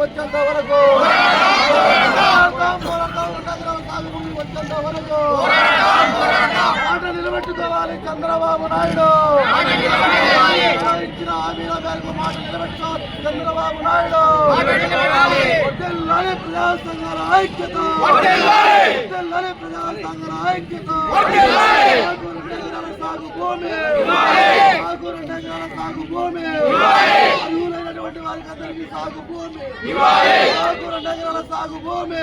వచ్చేంత వరకు పోరాడతాం, పోరాడతాం, రెండు ఎకరాల సాగు భూమి వరకు మాట నిలబెట్టుకోవాలి చంద్రబాబు నాయుడు. ఇచ్చిన హామీల మేరకు మాట నిలబెట్టుకోవాలి చంద్రబాబు నాయుడు. వడ్డెల్లాలి ప్రజా సంఘాల ఐక్యత. వడ్డెల్లాలి ప్రజా సంఘాల ఐక్యత. సాగు భూమి మాకు రెండు ఎకరాల సాగు భూమి అర్హులైనటువంటి వారికి అందరికీ సాగు భూమి మాకు రెండు ఎకరాల సాగు భూమి.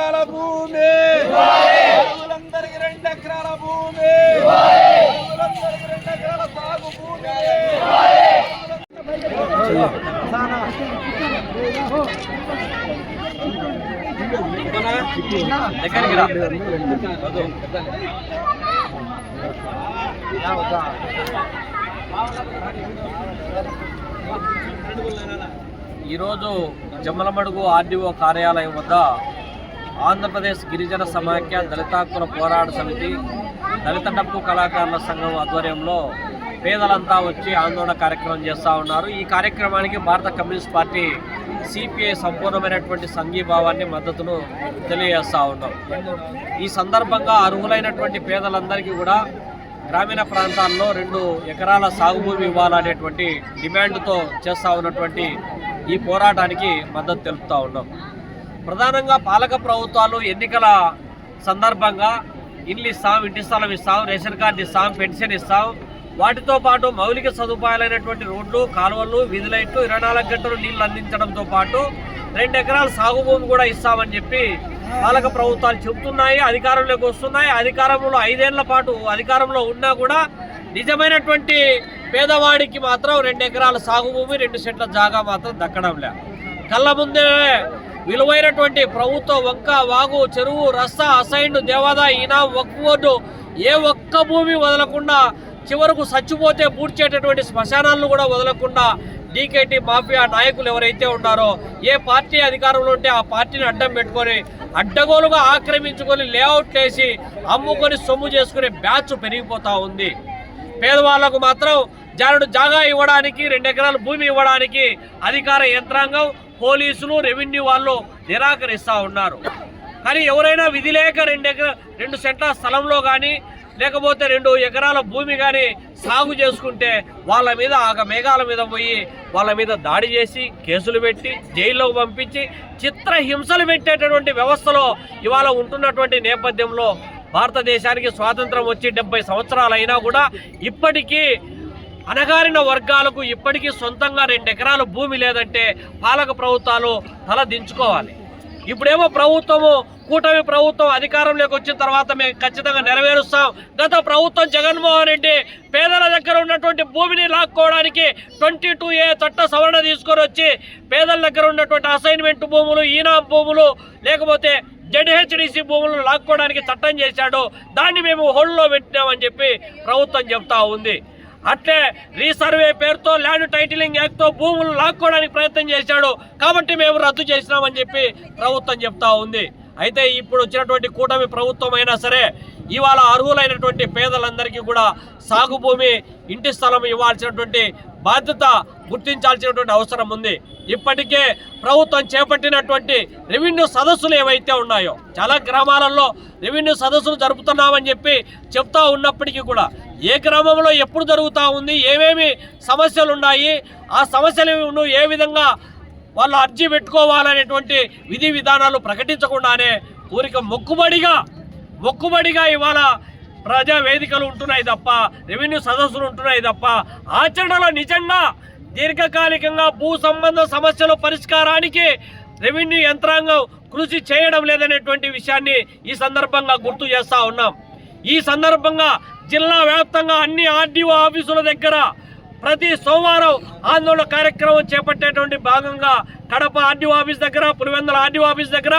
ఎకరాల భూమి. అరువులందరికీ రెండెకరాల భూమి. సాగు భూమి. ఈరోజు జమ్మలమడుగు ఆర్డీఓ కార్యాలయం వద్ద ఆంధ్రప్రదేశ్ గిరిజన సమాఖ్య దళితాకుల పోరాట సమితి దళిత డప్పు కళాకారుల సంఘం ఆధ్వర్యంలో పేదలంతా వచ్చి ఆందోళన కార్యక్రమం చేస్తూ ఉన్నారు. ఈ కార్యక్రమానికి భారత కమ్యూనిస్ట్ పార్టీ సిపిఐ సంపూర్ణమైనటువంటి సంఘీభావాన్ని మద్దతును తెలియజేస్తూ ఉన్నాం. ఈ సందర్భంగా అర్హులైనటువంటి పేదలందరికీ కూడా గ్రామీణ ప్రాంతాల్లో రెండు ఎకరాల సాగు భూమి ఇవ్వాలనేటువంటి డిమాండ్తో చేస్తూ ఉన్నటువంటి ఈ పోరాటానికి మద్దతు తెలుపుతూ ఉన్నాం. ప్రధానంగా పాలక ప్రభుత్వాలు ఎన్నికల సందర్భంగా ఇల్లు ఇస్తాం ఇంటి స్థలం ఇస్తాం రేషన్ కార్డు ఇస్తాం పెన్షన్ ఇస్తాం. వాటితో పాటు మౌలిక సదుపాయాలైనటువంటి రోడ్లు కాలువలు వీధి లైట్లు ఇరవై నాలుగు గంటలు నీళ్ళు అందించడంతో పాటు రెండు ఎకరాల సాగు భూమి కూడా ఇస్తామని చెప్పి పాలక ప్రభుత్వాలు చెబుతున్నాయి అధికారంలోకి వస్తున్నాయి. అధికారంలో ఐదేళ్ళ పాటు అధికారంలో ఉన్నా కూడా నిజమైనటువంటి పేదవాడికి మాత్రం రెండు ఎకరాల సాగు భూమి రెండు సెట్ల జాగా మాత్రం దక్కడం లే. కళ్ళ ముందే విలువైనటువంటి ప్రభుత్వ వంక వాగు చెరువు రస్తా అసైన్డ్ దేవాదాయ ఈనా ఒక్క బోర్డు ఏ ఒక్క భూమి వదలకుండా చివరకు చచ్చిపోతే పూడ్చేటటువంటి శ్మశానాలను కూడా వదలకుండా డీకేటీ మాఫియా నాయకులు ఎవరైతే ఉన్నారో ఏ పార్టీ అధికారంలో ఉంటే ఆ పార్టీని అడ్డం పెట్టుకొని అడ్డగోలుగా ఆక్రమించుకొని లేఅవుట్ వేసి అమ్ముకొని సొమ్ము చేసుకునే బ్యాచ్ పెరిగిపోతా ఉంది. పేదవాళ్ళకు మాత్రం జానుడు జాగా ఇవ్వడానికి రెండు ఎకరాల భూమి ఇవ్వడానికి అధికార యంత్రాంగం పోలీసులు రెవెన్యూ వాళ్ళు నిరాకరిస్తూ ఉన్నారు. కానీ ఎవరైనా విధి లేక రెండు ఎకర రెండు సెంట్ల స్థలంలో కానీ లేకపోతే రెండు ఎకరాల భూమి కానీ సాగు చేసుకుంటే వాళ్ళ మీద ఆగ మేఘాల మీద పోయి వాళ్ళ మీద దాడి చేసి కేసులు పెట్టి జైల్లోకి పంపించి చిత్ర హింసలు పెట్టేటటువంటి వ్యవస్థలో ఇవాళ ఉంటున్నటువంటి నేపథ్యంలో భారతదేశానికి స్వాతంత్రం వచ్చి డెబ్బై సంవత్సరాలు అయినా కూడా ఇప్పటికీ అణగారిన వర్గాలకు ఇప్పటికీ సొంతంగా రెండు ఎకరాలు భూమి లేదంటే పాలక ప్రభుత్వాలు తల దించుకోవాలి. ఇప్పుడేమో ప్రభుత్వము కూటమి ప్రభుత్వం అధికారంలోకి వచ్చిన తర్వాత మేము ఖచ్చితంగా నెరవేరుస్తాం. గత ప్రభుత్వం జగన్మోహన్ రెడ్డి పేదల దగ్గర ఉన్నటువంటి భూమిని లాక్కోవడానికి ట్వంటీ టూ ఏ చట్ట సవరణ తీసుకొని వచ్చి పేదల దగ్గర ఉన్నటువంటి అసైన్మెంట్ భూములు ఈనా భూములు లేకపోతే జడ్హెచ్డిసి భూములను లాక్కోవడానికి చట్టం చేశాడు. దాన్ని మేము హోల్డ్లో పెట్టినామని చెప్పి ప్రభుత్వం చెప్తా ఉంది. అట్లే రీసర్వే పేరుతో ల్యాండ్ టైటిలింగ్ యాక్ట్తో భూములు లాక్కోవడానికి ప్రయత్నం చేశాడు. కాబట్టి మేము రద్దు చేసినామని చెప్పి ప్రభుత్వం చెప్తా ఉంది. అయితే ఇప్పుడు వచ్చినటువంటి కూటమి ప్రభుత్వం అయినా సరే ఇవాళ అర్హులైనటువంటి పేదలందరికీ కూడా సాగు భూమి ఇంటి స్థలం ఇవ్వాల్సినటువంటి బాధ్యత గుర్తించాల్సినటువంటి అవసరం ఉంది. ఇప్పటికే ప్రభుత్వం చేపట్టినటువంటి రెవెన్యూ సదస్సులు ఏవైతే ఉన్నాయో చాలా గ్రామాలలో రెవెన్యూ సదస్సులు జరుపుతున్నామని చెప్పి చెప్తా ఉన్నప్పటికీ కూడా ఏ గ్రామంలో ఎప్పుడు జరుగుతూ ఉంది ఏమేమి సమస్యలు ఉన్నాయి ఆ సమస్యలను ఏ విధంగా వాళ్ళు అర్జీ పెట్టుకోవాలనేటువంటి విధి విధానాలు ప్రకటించకుండానే ఊరిక మొక్కుబడిగా మొక్కుబడిగా ఇవాళ ప్రజా వేదికలు ఉంటున్నాయి తప్ప రెవెన్యూ సదస్సులు ఉంటున్నాయి తప్ప ఆచరణలో నిజంగా దీర్ఘకాలికంగా భూ సంబంధ సమస్యల పరిష్కారానికి రెవెన్యూ యంత్రాంగం కృషి చేయడం లేదనేటువంటి విషయాన్ని ఈ సందర్భంగా గుర్తు చేస్తూ ఉన్నాం. ఈ సందర్భంగా జిల్లా వ్యాప్తంగా అన్ని ఆర్డీఓ ఆఫీసుల దగ్గర ప్రతి సోమవారం ఆందోళన కార్యక్రమం చేపట్టేటువంటి భాగంగా కడప ఆర్డీఓ ఆఫీస్ దగ్గర పులివెందుల ఆర్డీఓ ఆఫీస్ దగ్గర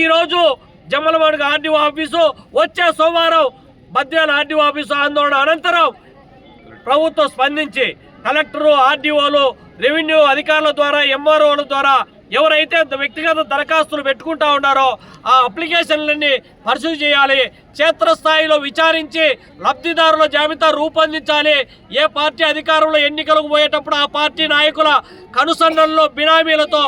ఈరోజు జమ్మలవాడుగా ఆర్డీఓ ఆఫీసు వచ్చే సోమవారం బద్వేల ఆర్డీఓ ఆఫీసు ఆందోళన అనంతరం ప్రభుత్వం స్పందించి కలెక్టరు ఆర్డీఓలు రెవెన్యూ అధికారుల ద్వారా ఎంఆర్ఓల ద్వారా ఎవరైతే వ్యక్తిగత దరఖాస్తులు పెట్టుకుంటా ఉన్నారో ఆ అప్లికేషన్లన్నీ పరిశీలి చేయాలి. క్షేత్రస్థాయిలో విచారించి లబ్ధిదారుల జాబితా రూపొందించాలి. ఏ పార్టీ అధికారంలో ఎన్నికలకు పోయేటప్పుడు ఆ పార్టీ నాయకుల కనుసన్నల్లో బినామీలతో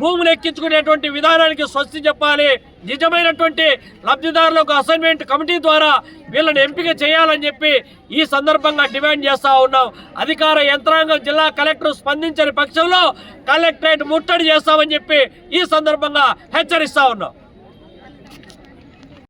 భూములు ఎక్కించుకునేటువంటి విధానానికి స్వస్తి చెప్పాలి. నిజమైనటువంటి లబ్ధిదారులకు అసైన్మెంట్ కమిటీ ద్వారా వీళ్ళని ఎంపిక చేయాలని చెప్పి ఈ సందర్భంగా డిమాండ్ చేస్తూ ఉన్నాం. అధికార యంత్రాంగం జిల్లా కలెక్టర్ స్పందించని పక్షంలో కలెక్టరేట్ ముట్టడి చేస్తామని చెప్పి ఈ సందర్భంగా హెచ్చరిస్తా ఉన్నాం.